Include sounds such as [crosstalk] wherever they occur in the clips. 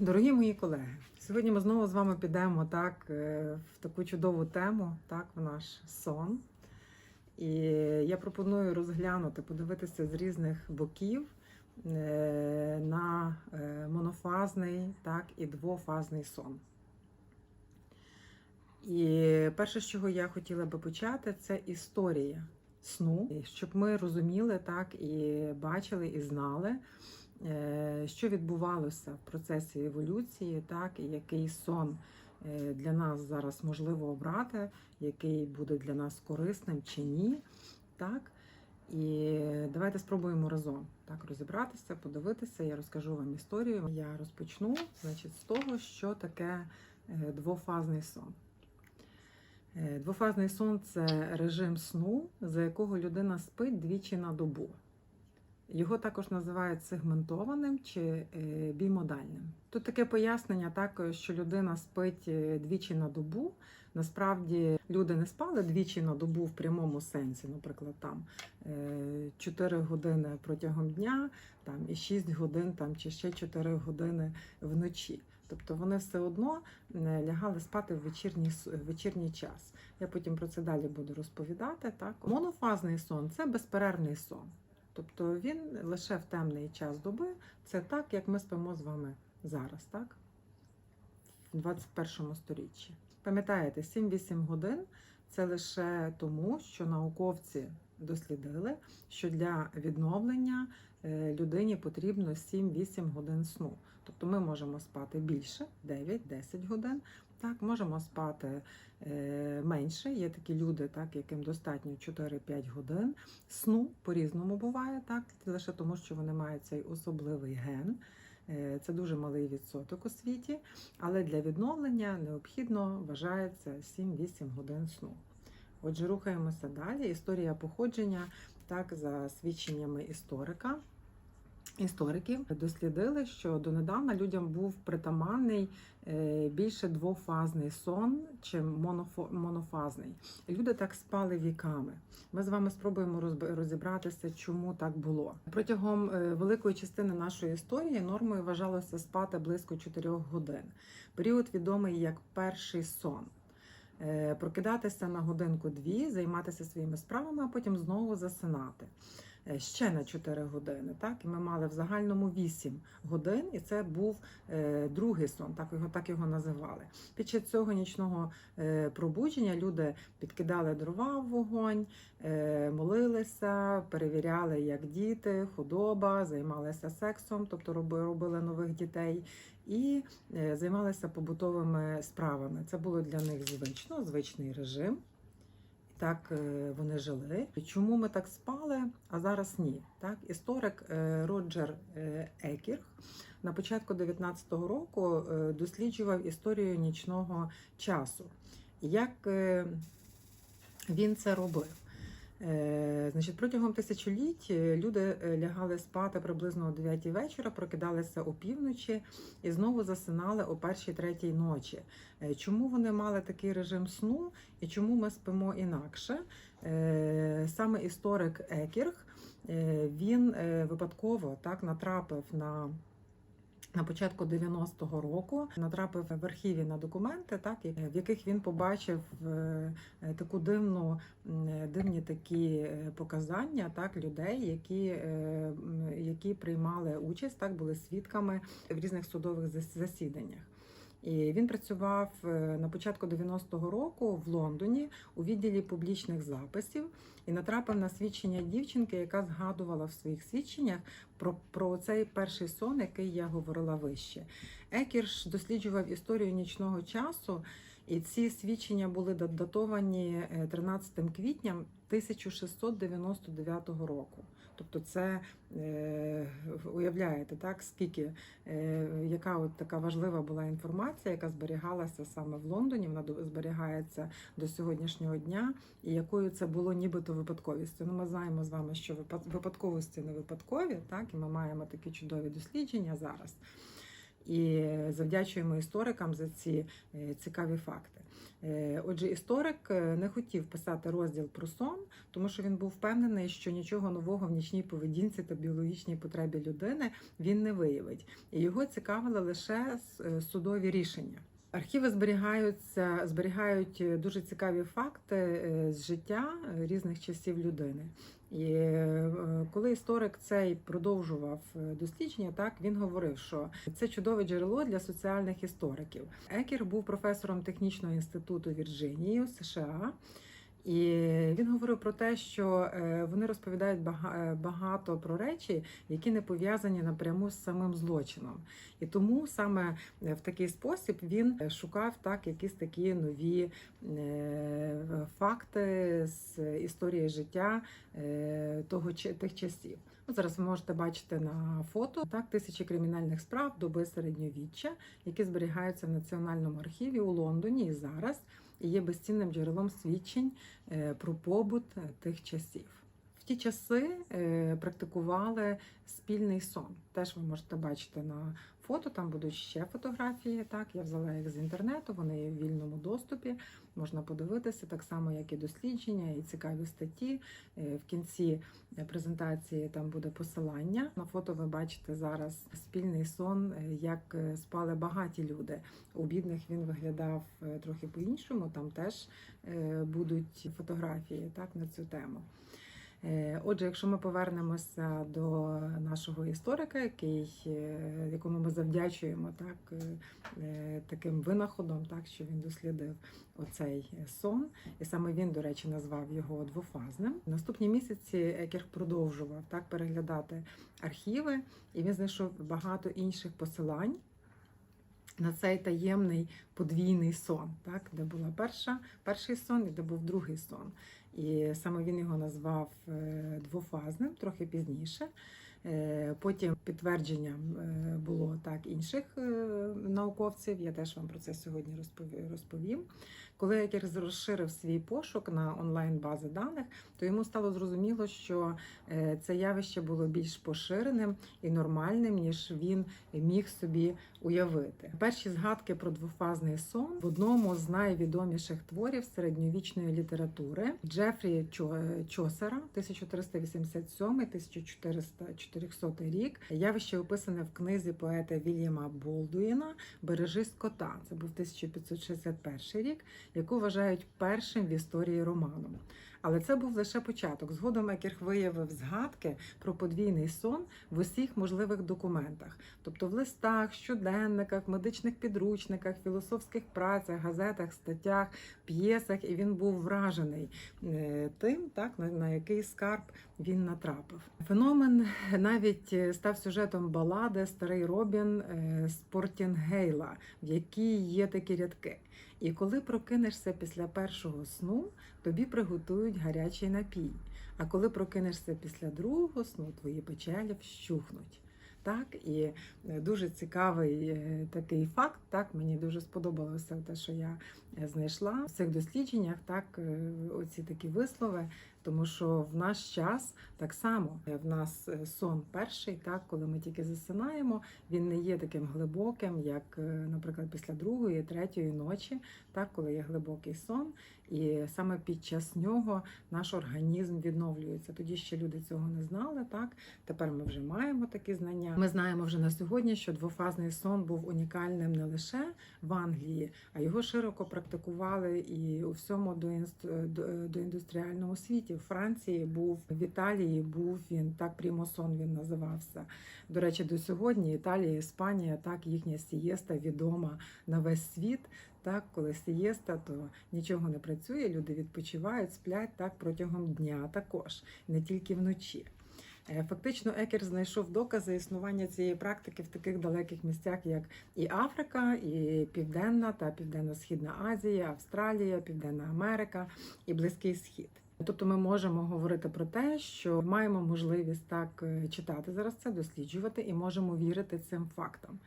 Дорогі мої колеги, сьогодні ми знову з вами підемо так е, в таку чудову тему, так, в наш сон. І я пропоную розглянути, подивитися з різних боків е, на е, монофазний так, і двофазний сон. І перше, з чого я хотіла би почати, це історія сну, щоб ми розуміли так і бачили, і знали, що відбувалося в процесі еволюції, так і який сон е, для нас зараз можливо обрати, який буде для нас корисним чи ні. Так? І давайте спробуємо разом так розібратися, подивитися. Я розкажу вам історію. Я розпочну значить, з того, що таке е, двофазний сон. Е, Двофазний сон це режим сну, за якого людина спить двічі на добу. Його також називають сегментованим чи е, бімодальним. Тут таке пояснення, так, що людина спить е, двічі на добу. Насправді люди не спали двічі на добу в прямому сенсі, наприклад, там 4 години протягом дня, там і 6 годин, там чи ще 4 години вночі. Тобто вони все одно е, лягали спати в вечірній, вечірній час. Я потім про це далі буду розповідати. Так, монофазний сон це безперервний сон. Тобто він лише в темний час доби. Це так, як ми спимо з вами зараз, так? В 21 сторіччі. Пам'ятаєте, 7-8 годин це лише тому, що науковці дослідили, що для відновлення е, людині потрібно 7-8 годин сну. Тобто ми можемо спати більше, 9-10 годин. Так, можемо спати е, менше. Є такі люди, так, яким достатньо 4-5 годин. Сну по-різному буває, так, лише тому, що вони мають цей особливий ген. Е, Це дуже малий відсоток у світі, але для відновлення необхідно вважається 7-8 годин сну. Отже, рухаємося далі. Історія походження, так, за свідченнями історика. Істориків дослідили, що донедавна людям був притаманний е, більше двофазний сон, чим монофазний. Люди так спали віками. Ми з вами спробуємо розібратися, чому так було. Протягом е, великої частини нашої історії нормою вважалося спати близько 4 годин. Період відомий як перший сон. Е, Прокидатися на годинку-дві, займатися своїми справами, а потім знову засинати. Е, Ще на 4 години, так і ми мали в загальному 8 годин, і це був е, другий сон, так його так його називали. Під час цього нічного е, пробудження люди підкидали дрова в вогонь, молилися, перевіряли, як діти, худоба, займалися сексом, тобто роби- робили нових дітей, і займалися побутовими справами. Це було для них звично, звичний режим. Так е, вони жили. Чому ми так спали, а зараз ні? Так, історик е, Роджер е, Екірг на початку 19-го року досліджував історію нічного часу. Як він це робив? Е, Значить, протягом тисячоліть е, люди е, лягали спати приблизно о 9 вечора, прокидалися опівночі і знову засинали о першій третій ночі. Чому вони мали такий режим сну і чому ми спимо інакше? Саме історик Екірг він випадково так натрапив на. На початку 90-го року натрапив в архіві на документи, так і- в яких він побачив е, е, таку дивну, е, дивні такі е, показання так людей, які, е, які приймали участь, так були свідками в різних судових зас- засіданнях. І він працював е, на початку 90-го року в Лондоні у відділі публічних записів і натрапив на свідчення дівчинки, яка згадувала в своїх свідченнях про, про цей перший сон, який я говорила вище. Екірш досліджував історію нічного часу, і ці свідчення були дат- датовані е, 13 квітня 1699 року. Тобто, це е, уявляєте, так скільки е, яка от така важлива була інформація, яка зберігалася саме в Лондоні, вона зберігається до сьогоднішнього дня, і якою це було нібито випадковістю. Ну, ми знаємо з вами, що випад- випадковості не випадкові, так і ми маємо такі чудові дослідження зараз. і завдячуємо історикам за ці е, цікаві факти. Е, Отже, історик е, не хотів писати розділ про сон, тому що він був впевнений, що нічого нового в нічній поведінці та біологічній потребі людини він не виявить, і його цікавили лише е, судові рішення. Архіви зберігаються, зберігають дуже цікаві факти з життя різних часів людини. І е, коли історик цей продовжував е, дослідження, так він говорив, що це чудове джерело для соціальних істориків. Екер був професором технічного інституту Вірджинії у США. І він говорив про те, що е, вони розповідають е, багато про речі, які не пов'язані напряму з самим злочином. І тому саме е, в такий спосіб він шукав так якісь такі нові факти з історії життя того тих часів. Зараз ви можете бачити на фото так тисячі кримінальних справ доби середньовіччя, які зберігаються в національному архіві у Лондоні і зараз і є безцінним джерелом свідчень е, про побут е, тих часів. В ті часи е, практикували спільний сон. Теж ви можете бачити на фото. Там будуть ще фотографії. Так, я взяла їх з інтернету. Вони є в вільному доступі. Можна подивитися так само, як і дослідження, і цікаві статті. Е, В кінці презентації там буде посилання. На фото ви бачите зараз спільний сон, е, як е, спали багаті люди. У бідних він виглядав трохи по-іншому. Там теж будуть фотографії так на цю тему. Е, Отже, якщо ми повернемося до нашого історика, який, е, якому ми завдячуємо так, е, таким винаходом, так, що він дослідив оцей сон, і саме він, до речі, назвав його двофазним. Наступні місяці Екер продовжував так переглядати архіви, і він знайшов багато інших посилань на цей таємний подвійний сон, так, де була перша, перший сон і де був другий сон. І саме він його назвав е, двофазним трохи пізніше. Е, Потім підтвердженням е, було так інших науковців. Я теж вам про це сьогодні розпові- розповім. Коли Екер розширив свій пошук на онлайн бази даних, то йому стало зрозуміло, що е, це явище було більш поширеним і нормальним, ніж він міг собі уявити. Перші згадки про двофазний сон в одному з найвідоміших творів середньовічної літератури Джефрі Чо- Чосера 1387-1400 рік. Явище описане в книзі поета Вільяма Болдуїна Бережи скота. Це був 1561 рік, яку вважають першим в історії романом. Але це був лише початок. Згодом Екерх виявив згадки про подвійний сон в усіх можливих документах, тобто в листах, щоденниках, медичних підручниках, філософських працях, газетах, статтях, п'єсах, і він був вражений е, тим, так на, який скарб він натрапив. Феномен навіть став сюжетом балади Старий Робін е, Спортінгейла, в якій є такі рядки. І коли прокинешся після першого сну, тобі приготують гарячий напій. А коли прокинешся після другого сну, твої печалі вщухнуть. Так, і е, дуже цікавий е, такий факт. Так, мені дуже сподобалося те, що я е, знайшла в цих дослідженнях. Так, оці такі вислови, тому що в наш час так само е, в нас е, сон перший, так, коли ми тільки засинаємо, він не є таким глибоким, як, е, наприклад, після другої, третьої ночі, так, коли є глибокий сон, і саме під час нього наш організм відновлюється. Тоді ще люди цього не знали. Так тепер ми вже маємо такі знання. Ми знаємо вже на сьогодні, що двофазний сон був унікальним не лише в Англії, а його широко практикували і у всьому до- доіндустріальному світі. В Франції був в Італії. Був він так прімосон він називався. До речі, до сьогодні Італія, Іспанія, так їхня сієста відома на весь світ. Так, коли сієста, то нічого не працює, люди відпочивають, сплять так протягом дня також, не тільки вночі. Е, Фактично, Екер знайшов докази існування цієї практики в таких далеких місцях, як і Африка, і Південна та Південно-Східна Азія, Австралія, Південна Америка і Близький Схід. Тобто ми можемо говорити про те, що маємо можливість так е, читати зараз це, досліджувати і можемо вірити цим фактам.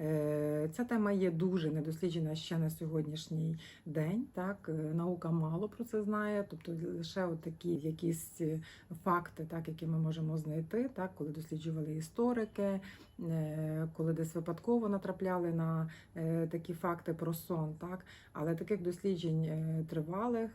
Е, Ця тема є дуже недосліджена ще на сьогоднішній день. Так, Е, наука мало про це знає, тобто лише от такі якісь е, факти, так, які ми можемо знайти, так, коли досліджували історики, коли десь випадково натрапляли на такі факти про сон. Так, але таких досліджень тривалих,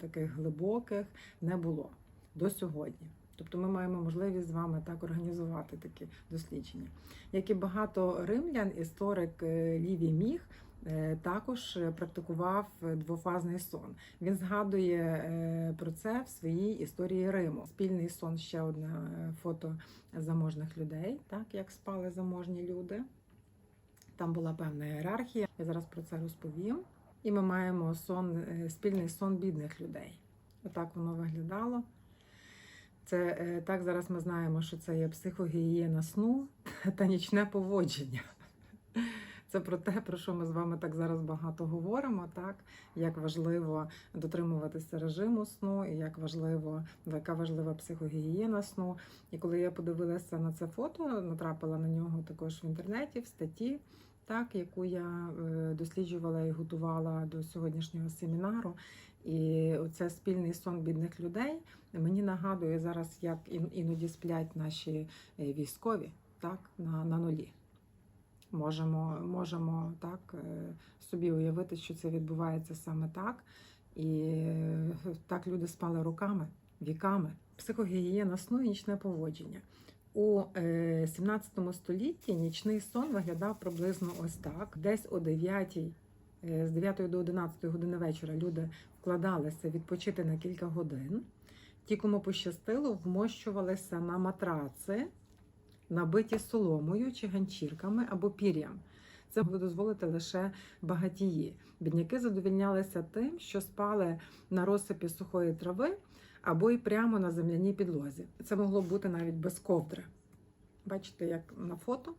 таких глибоких не було до сьогодні. Тобто ми маємо можливість з вами так організувати такі дослідження. Як і багато римлян, історик е, Лівій Міг е, також практикував двофазний сон. Він згадує е, про це в своїй історії Риму. Спільний сон ще одне фото заможних людей, так як спали заможні люди. Там була певна ієрархія. Я зараз про це розповім. І ми маємо сон, спільний сон бідних людей. Отак воно виглядало. Це е, так зараз ми знаємо, що це є психогігієна сну [laughs] та нічне поводження. Це про те, про що ми з вами так зараз багато говоримо, так як важливо дотримуватися режиму сну, і як важливо, яка важлива психогігієна сну. І коли я подивилася на це фото, натрапила на нього також в інтернеті, в статті, так, яку я е, досліджувала і готувала до сьогоднішнього семінару. І оце спільний сон бідних людей мені нагадує зараз, як іноді сплять наші е, військові так, на, на нулі. Можемо, можемо так е, собі уявити, що це відбувається саме так. І е, так люди спали руками, віками. Психогігієна сну і нічне поводження. У е, 17 столітті нічний сон виглядав приблизно ось так. Десь о 9, е, з 9 до 11 години вечора люди вкладалися відпочити на кілька годин. Ті, кому пощастило, вмощувалися на матраци, набиті соломою чи ганчірками або пір'ям. Це могли дозволити лише багатії. Бідняки задовільнялися тим, що спали на розсипі сухої трави або й прямо на земляній підлозі. Це могло бути навіть без ковдри. Бачите, як на фото.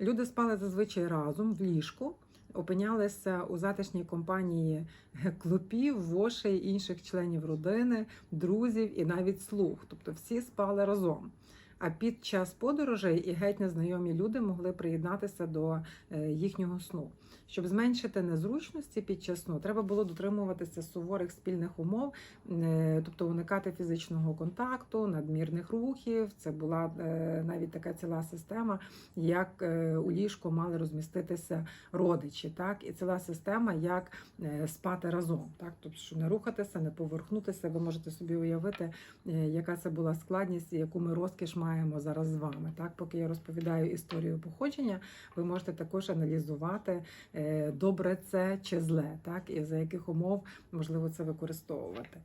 Люди спали зазвичай разом в ліжку, опинялися у затишній компанії [laughs] клопів, вошей, інших членів родини, друзів і навіть слуг. Тобто всі спали разом. А під час подорожей і геть незнайомі люди могли приєднатися до е, їхнього сну. Щоб зменшити незручності під час сну, треба було дотримуватися суворих спільних умов, е, тобто уникати фізичного контакту, надмірних рухів. Це була е, навіть така ціла система, як у ліжку мали розміститися родичі, так і ціла система, як спати разом, так тобто, що не рухатися, не поверхнутися. Ви можете собі уявити, яка це була складність, яку ми розкіш маємо зараз з вами. Так, поки я розповідаю історію походження, ви можете також аналізувати, е, добре це чи зле, так і за яких умов можливо це використовувати.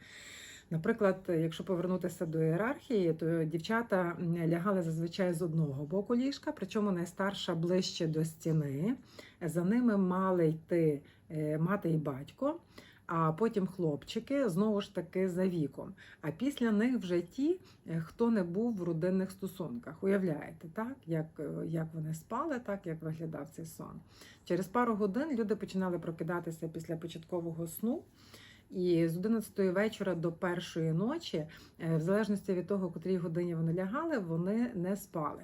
Наприклад, якщо повернутися до ієрархії, то дівчата лягали зазвичай з одного боку ліжка, причому найстарша ближче до стіни. За ними мали йти е, мати і батько, а потім хлопчики знову ж таки за віком. А після них вже ті, е, хто не був в родинних стосунках. Уявляєте, так? Як, е, як вони спали, так як виглядав цей сон. Через пару годин люди починали прокидатися після початкового сну. І з 11 вечора до першої ночі, е, в залежності від того, котрій годині вони лягали, вони не спали.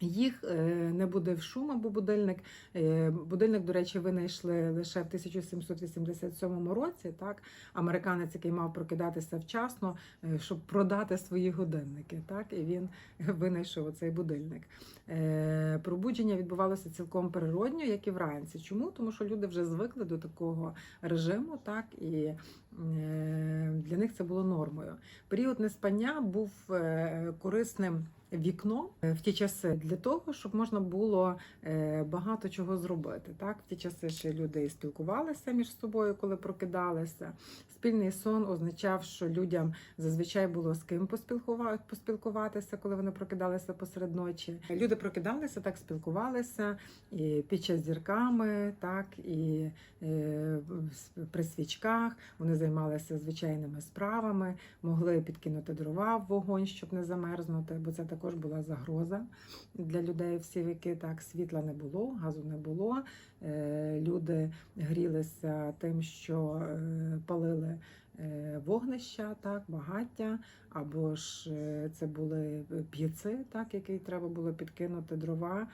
Їх е, не будив шум або будильник. Е, Будильник, до речі, винайшли лише в 1787 році. Так, американець, який мав прокидатися вчасно, е, щоб продати свої годинники. Так, і він [laughs] винайшов цей будильник. Пробудження відбувалося цілком природньо, як і вранці. Чому? Тому що люди вже звикли до такого режиму, так і для них це було нормою. Період неспання був корисним вікном е, в ті часи для того, щоб можна було е, багато чого зробити. Так, в ті часи ще люди спілкувалися між собою, коли прокидалися. Спільний сон означав, що людям зазвичай було з ким поспілкува- поспілкуватися, коли вони прокидалися посеред ночі. Люди прокидалися, так спілкувалися і під час зірками, так і е, при свічках. Вони займалися звичайними справами, могли підкинути дрова в вогонь, щоб не замерзнути, бо це також була загроза для людей всі віки. Так, світла не було, газу не було. Е, Люди грілися тим, що е, палили е, вогнища, так, багаття, або ж це були п'єци, так, який треба було підкинути дрова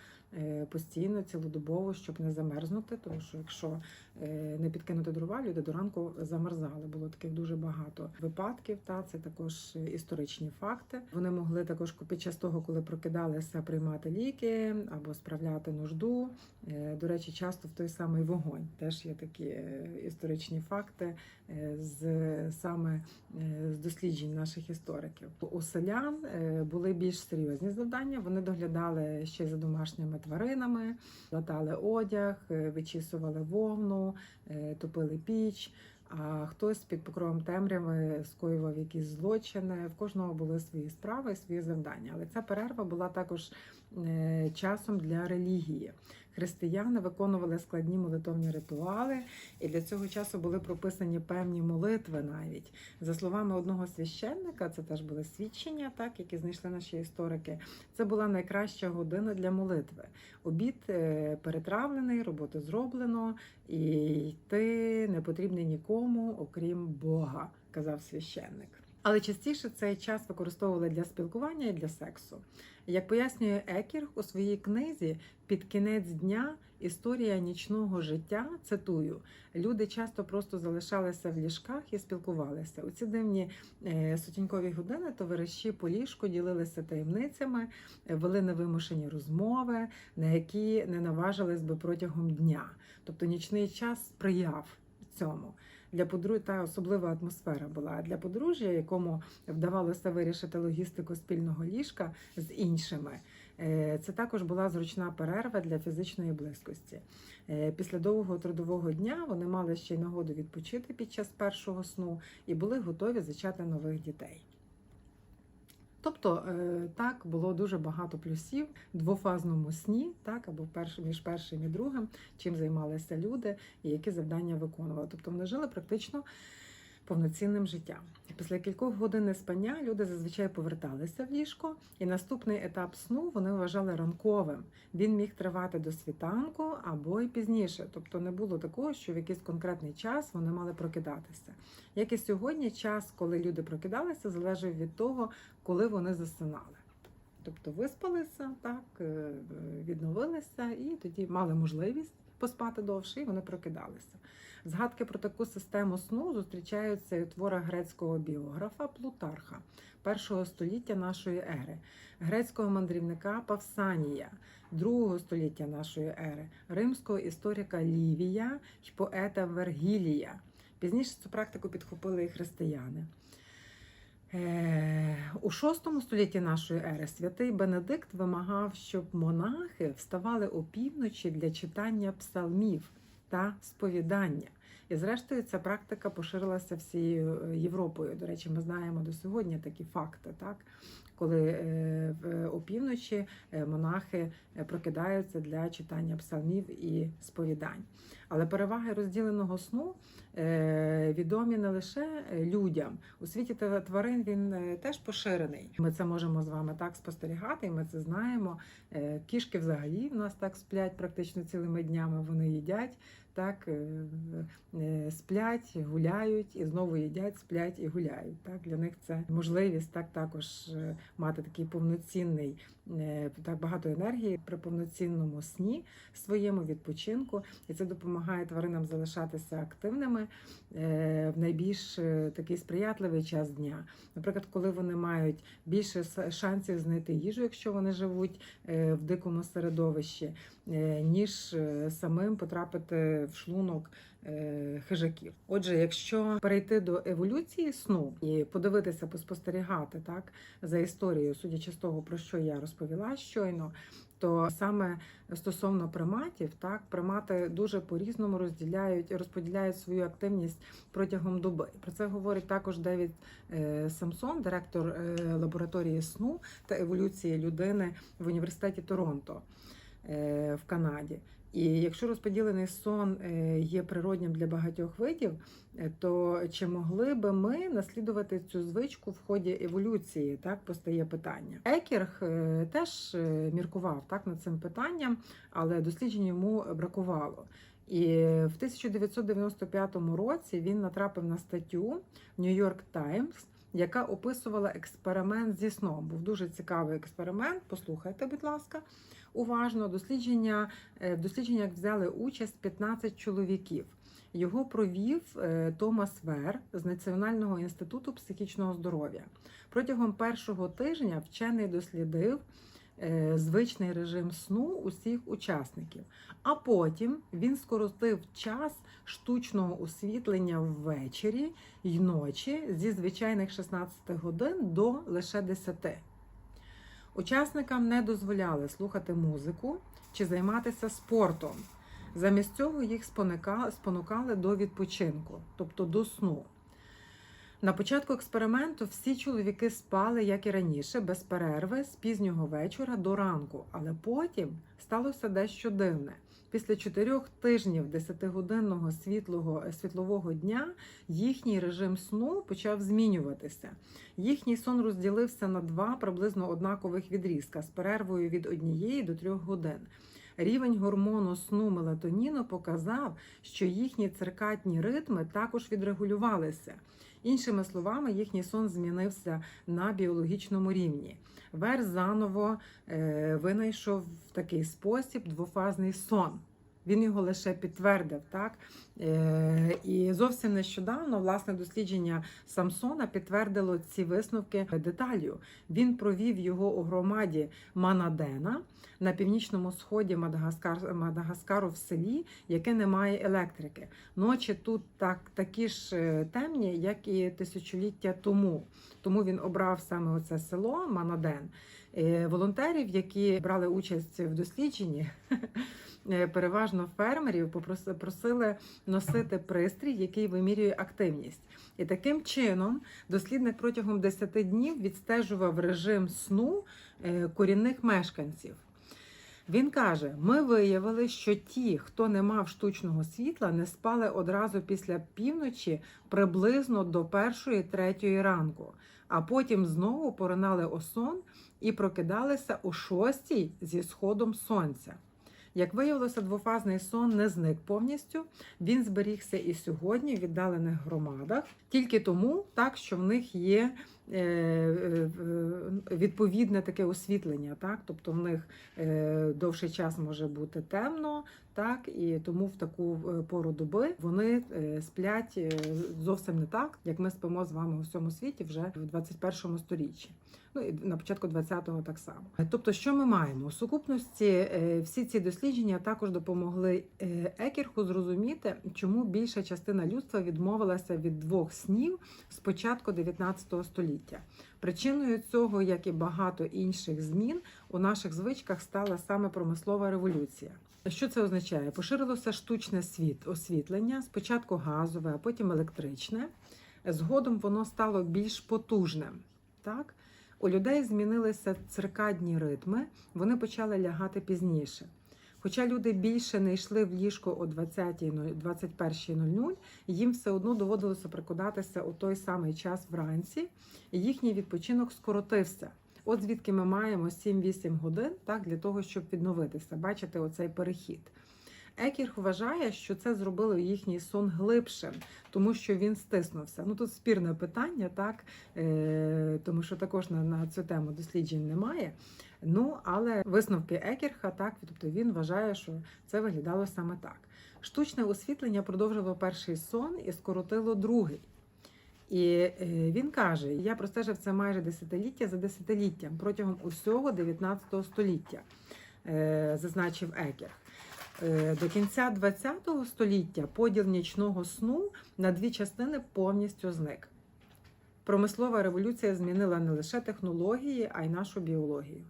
постійно, цілодобово, щоб не замерзнути. Тому що якщо е, не підкинути дрова, люди до ранку замерзали. Було таких дуже багато випадків. Та це також історичні факти. Вони могли також під час того, коли прокидалися, приймати ліки або справляти нужду. Е, До речі, часто в той самий вогонь теж є такі е, історичні факти е, з саме е, з досліджень наших істориків. У селян е, були більш серйозні завдання. Вони доглядали ще за домашніми тваринами, латали одяг, е, вичісували вовну, е, топили піч. А хтось під покровом темряви скоював якісь злочини. В кожного були свої справи, свої завдання. Але ця перерва була також е, часом для релігії. Християни виконували складні молитовні ритуали, і для цього часу були прописані певні молитви навіть. За словами одного священника, це теж були свідчення, так які знайшли наші історики. Це була найкраща година для молитви. Обід е, перетравлений, роботу зроблено, і йти не потрібний нікому, окрім Бога, казав священник. Але частіше цей час використовували для спілкування і для сексу. Як пояснює Екірг у своїй книзі під кінець дня історія нічного життя, цитую, люди часто просто залишалися в ліжках і спілкувалися. У ці дивні е, сутінькові години товариші по ліжку ділилися таємницями, вели невимушені розмови, на які не наважились би протягом дня. Тобто нічний час сприяв цьому. Для подружжя та особлива атмосфера була. Для подружжя, якому вдавалося вирішити логістику спільного ліжка з іншими, е, це також була зручна перерва для фізичної близькості. Е, Після довгого трудового дня вони мали ще й нагоду відпочити під час першого сну і були готові зачати нових дітей. Тобто е, так було дуже багато плюсів в двофазному сні, так або перш- між першим і другим, чим займалися люди і які завдання виконували. Тобто вони жили практично повноцінним життям. Після кількох годин неспання люди зазвичай поверталися в ліжко, і наступний етап сну вони вважали ранковим. Він міг тривати до світанку або й пізніше. Тобто не було такого, що в якийсь конкретний час вони мали прокидатися. Як і сьогодні, час, коли люди прокидалися, залежав від того, коли вони засинали. Тобто виспалися, так, е, відновилися і тоді мали можливість поспати довше, і вони прокидалися. Згадки про таку систему сну зустрічаються у творах грецького біографа Плутарха першого століття нашої ери, грецького мандрівника Павсанія, другого століття нашої ери, римського історика Лівія й поета Вергілія. Пізніше цю практику підхопили і християни. Е, У VI столітті нашої ери святий Бенедикт вимагав, щоб монахи вставали опівночі для читання псалмів та сповідання. І зрештою ця практика поширилася всією е, Європою. До речі, ми знаємо до сьогодні такі факти, так? Коли е, в опівночі е, монахи е, прокидаються для читання псалмів і сповідань. Але переваги розділеного сну е, відомі не лише людям. У світі тварин він е, теж поширений. Ми це можемо з вами так спостерігати, і ми це знаємо. Е, Кішки взагалі в нас так сплять практично цілими днями. Вони їдять, так е, е, сплять, гуляють і знову їдять, сплять і гуляють. Так для них це можливість так також мати такий повноцінний так багато енергії при повноцінному сні своєму відпочинку, і це допомагає тваринам залишатися активними е, в найбільш е, такий сприятливий час дня. Наприклад, коли вони мають більше шансів знайти їжу, якщо вони живуть е, в дикому середовищі, е, ніж е, самим потрапити в шлунок е, хижаків. Отже, якщо перейти до еволюції сну і подивитися, поспостерігати так за історією, судячи з того, про що я розповіла щойно. То саме стосовно приматів, так примати дуже по-різному розділяють розподіляють свою активність протягом доби. Про це говорить також Девід е, Самсон, директор е, лабораторії сну та еволюції людини в університеті Торонто е, в Канаді. І якщо розподілений сон е, є природнім для багатьох видів, е, то чи могли би ми наслідувати цю звичку в ході еволюції? Так постає питання. Екерг е, теж е, міркував так над цим питанням, але досліджень йому бракувало. І в 1995 році він натрапив на статтю York Times, яка описувала експеримент зі сном. Був дуже цікавий експеримент. Послухайте, будь ласка, уважно. Дослідження е, в дослідженнях взяли участь 15 чоловіків. Його провів е, Томас Вер з Національного інституту психічного здоров'я. Протягом першого тижня вчений дослідив звичний режим сну усіх учасників. А потім він скоротив час штучного освітлення ввечері й ночі зі звичайних 16 годин до лише 10. Учасникам не дозволяли слухати музику чи займатися спортом. Замість цього їх спонукали до відпочинку, тобто до сну. На початку експерименту всі чоловіки спали, як і раніше, без перерви з пізнього вечора до ранку, але потім сталося дещо дивне. Після чотирьох тижнів 10-годинного світлого, світлового дня їхній режим сну почав змінюватися. Їхній сон розділився на два приблизно однакових відрізка з перервою від однієї до трьох годин. Рівень гормону сну мелатоніну показав, що їхні циркадні ритми також відрегулювалися. Іншими словами, їхній сон змінився на біологічному рівні. Вер заново е, винайшов в такий спосіб двофазний сон. Він його лише підтвердив, так е, і зовсім нещодавно власне дослідження Самсона підтвердило ці висновки деталью. Він провів його у громаді Манадена на північному сході Мадагаскар, Мадагаскару в селі, яке не має електрики. Ночі тут так такі ж е, темні, як і тисячоліття тому. Тому він обрав саме оце село Манаден. Е, Волонтерів, які брали участь в дослідженні, [laughs] е, переважно фермерів, попроси- просили носити пристрій, який вимірює активність. І таким чином дослідник протягом 10 днів відстежував режим сну е, корінних мешканців. Він каже: ми виявили, що ті, хто не мав штучного світла, не спали одразу після півночі приблизно до першої третьої ранку, а потім знову поринали у сон і прокидалися о шостій зі сходом сонця. Як виявилося, двофазний сон не зник повністю. Він зберігся і сьогодні в віддалених громадах, тільки тому, так що в них є е, е, відповідне таке освітлення, так тобто в них е, довший час може бути темно, так і тому в таку е, пору доби вони е, сплять е, зовсім не так, як ми спимо з вами у всьому світі вже в 21 сторіччі. Ну і на початку 20-го так само. Тобто, що ми маємо у сукупності? Всі ці дослідження також допомогли е, Екерху зрозуміти, чому більша частина людства відмовилася від двох снів з початку 19 століття. Причиною цього, як і багато інших змін, у наших звичках стала саме промислова революція. Що це означає? Поширилося штучне світ освітлення, спочатку газове, а потім електричне. Згодом воно стало більш потужним. Так? У людей змінилися циркадні ритми, вони почали лягати пізніше. Хоча люди більше не йшли в ліжко о 20.00 21.00, їм все одно доводилося прикладатися у той самий час вранці, і їхній відпочинок скоротився. От звідки ми маємо 7-8 годин так, для того, щоб відновитися. Бачите, оцей перехід. Екірх вважає, що це зробило їхній сон глибшим, тому що він стиснувся. Ну тут спірне питання, так е, тому що також на, на цю тему досліджень немає. Ну але висновки Екірха, так тобто він вважає, що це виглядало саме так. Штучне освітлення продовжило перший сон і скоротило другий. І е, він каже: я простежив це майже десятиліття за десятиліттям протягом усього 19 століття, е, зазначив Екерх. Е, До кінця ХХ століття поділ нічного сну на дві частини повністю зник. Промислова революція змінила не лише технології, а й нашу біологію.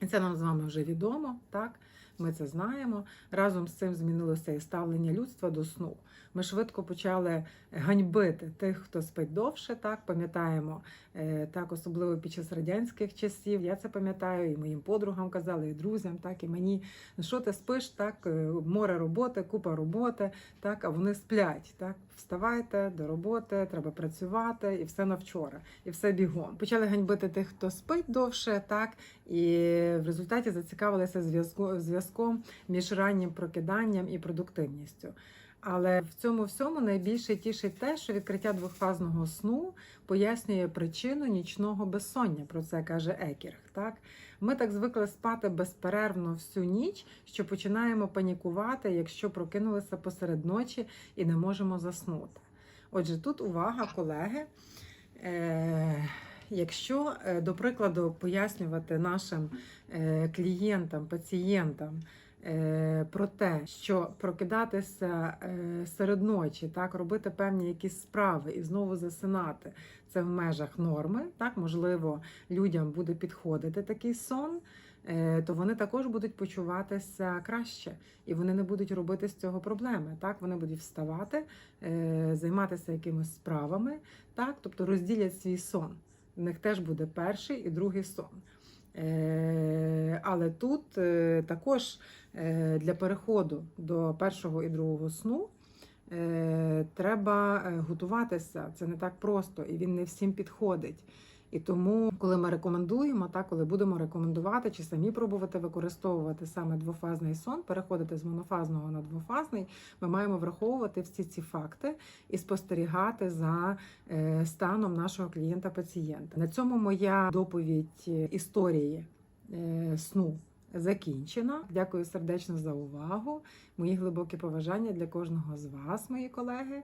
І це нам з вами вже відомо, так? Ми це знаємо. Разом з цим змінилося і ставлення людства до сну. Ми швидко почали ганьбити тих, хто спить довше. Так пам'ятаємо е, так, особливо під час радянських часів. Я це пам'ятаю, і моїм подругам казали, і друзям, так і мені. Ну що ти спиш? Так, е, море роботи, купа роботи, так, а вони сплять. Так, вставайте до роботи, треба працювати, і все на вчора, і все бігом. Почали ганьбити тих, хто спить довше, так і в результаті зацікавилися зв'язку- зв'язком між раннім прокиданням і продуктивністю. Але в цьому всьому найбільше тішить те, що відкриття двохфазного сну пояснює причину нічного безсоння. Про це каже Екірг. Так ми так звикли спати безперервно всю ніч, що починаємо панікувати, якщо прокинулися посеред ночі і не можемо заснути. Отже, тут увага, колеги. Е, Якщо, е, до прикладу, пояснювати нашим е, клієнтам, пацієнтам про те, що прокидатися е, серед ночі, так робити певні якісь справи і знову засинати, це в межах норми. Так, можливо, людям буде підходити такий сон. е, То вони також будуть почуватися краще, і вони не будуть робити з цього проблеми. Так, вони будуть вставати, е, займатися якимись справами, так, тобто розділять свій сон. В них теж буде перший і другий сон. Е, Але тут е, також е, для переходу до першого і другого сну треба готуватися. Це не так просто, і він не всім підходить. І тому, коли ми рекомендуємо, так, коли будемо рекомендувати чи самі пробувати використовувати саме двофазний сон, переходити з монофазного на двофазний, ми маємо враховувати всі ці факти і спостерігати за е, станом нашого клієнта-пацієнта. На цьому моя доповідь е, історії е, сну закінчена. Дякую сердечно за увагу. Мої глибокі поважання для кожного з вас, мої колеги.